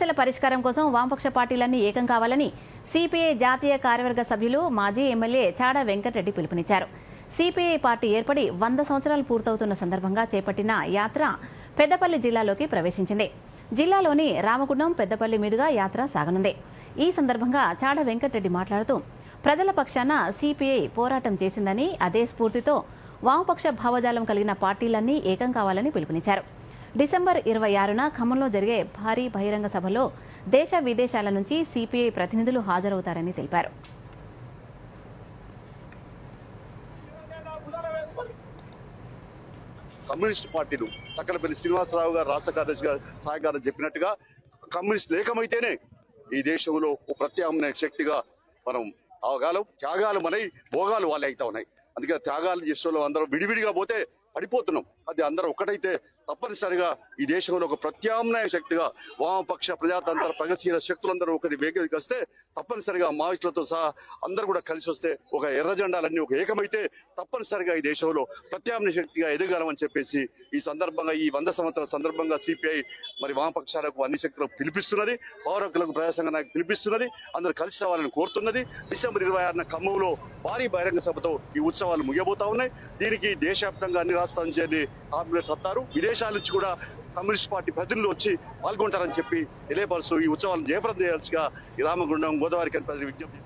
సమస్యల పరిష్కారం కోసం వామపక్ష పార్టీలన్నీ ఏకం కావాలని సిపిఐ జాతీయ కార్యవర్గ సభ్యులు మాజీ ఎమ్మెల్యే చాడ వెంకటరెడ్డి పిలుపునిచ్చారు. సిపిఐ పార్టీ ఏర్పడి వంద సంవత్సరాలు పూర్తవుతున్న సందర్భంగా చేపట్టిన యాత్ర పెద్దపల్లి జిల్లాలోకి ప్రవేశించింది. జిల్లాలోని రామగుండం పెద్దపల్లి మీదుగా యాత్ర సాగనుంది. ఈ సందర్భంగా చాడ వెంకటరెడ్డి మాట్లాడుతూ ప్రజల పక్షాన సిపిఐ పోరాటం చేసిందని అదే స్ఫూర్తితో వామపక్ష భావజాలం కలిగిన పార్టీలన్నీ ఏకం కావాలని పిలుపునిచ్చారు. డిసెంబర్ ఇరవై ఆరున ఖమ్మంలో జరిగే భారీ బహిరంగ సభలో దేశ విదేశాల నుంచి సిపిఐ ప్రతినిధులు హాజరవుతారని తెలిపారు. కమ్యూనిస్ట్ పార్టీలు తక్కలపల్లి శ్రీనివాసరావు గారు రాష్ట్ర కార్యదర్శి గారు సహాయ గారు చెప్పినట్టుగా కమ్యూనిస్ట్ లేకమైతేనే ఈ దేశంలో ఒక ప్రత్యామ్నాయ శక్తిగా మనం అవగాలం త్యాగాలు మనై భోగాలు వాళ్ళు అవుతా ఉన్నాయి. అందుకే త్యాగాలు చేసే వాళ్ళు అందరం విడివిడిగా పోతే పడిపోతున్నాం. అది అందరూ ఒకటైతే తప్పనిసరిగా ఈ దేశంలో ఒక ప్రత్యామ్నాయ శక్తిగా వామపక్ష ప్రజాతంత్ర ప్రగతిశీల శక్తులందరూ ఒకటి వేగదికి వస్తే తప్పనిసరిగా మావిస్టులతో సహా అందరూ కూడా కలిసి వస్తే ఒక ఎర్ర జెండాలన్నీ ఒక ఏకమైతే తప్పనిసరిగా ఈ దేశంలో ప్రత్యామ్నాయ శక్తిగా ఎదగలమని చెప్పేసి ఈ సందర్భంగా ఈ వంద సంవత్సరాల సందర్భంగా సిపిఐ మరి వామపక్షాలకు అన్ని శక్తులకు పిలిపిస్తున్నది పౌరకులకు ప్రజాసంఘ నాయకు పిలిపిస్తున్నది అందరూ కలిసి రావాలని కోరుతున్నది. డిసెంబర్ ఇరవై ఆరున ఖమ్మంలో భారీ బహిరంగ సభతో ఈ ఉత్సవాలు ముగియబోతా ఉన్నాయి. దీనికి దేశవ్యాప్తంగా అన్ని రాష్ట్రాల నుంచి అన్ని కార్పొరేట్స్ వస్తారు. విదేశాల నుంచి కూడా కమ్యూనిస్ట్ పార్టీ ప్రతినిధులు వచ్చి పాల్గొంటారని చెప్పి తెలియపరుస్తూ ఈ ఉత్సవాలను జయప్రదం చేయాల్సిగా ఈ రామగుండం గోదావరి ప్రజలు విజ్ఞప్తి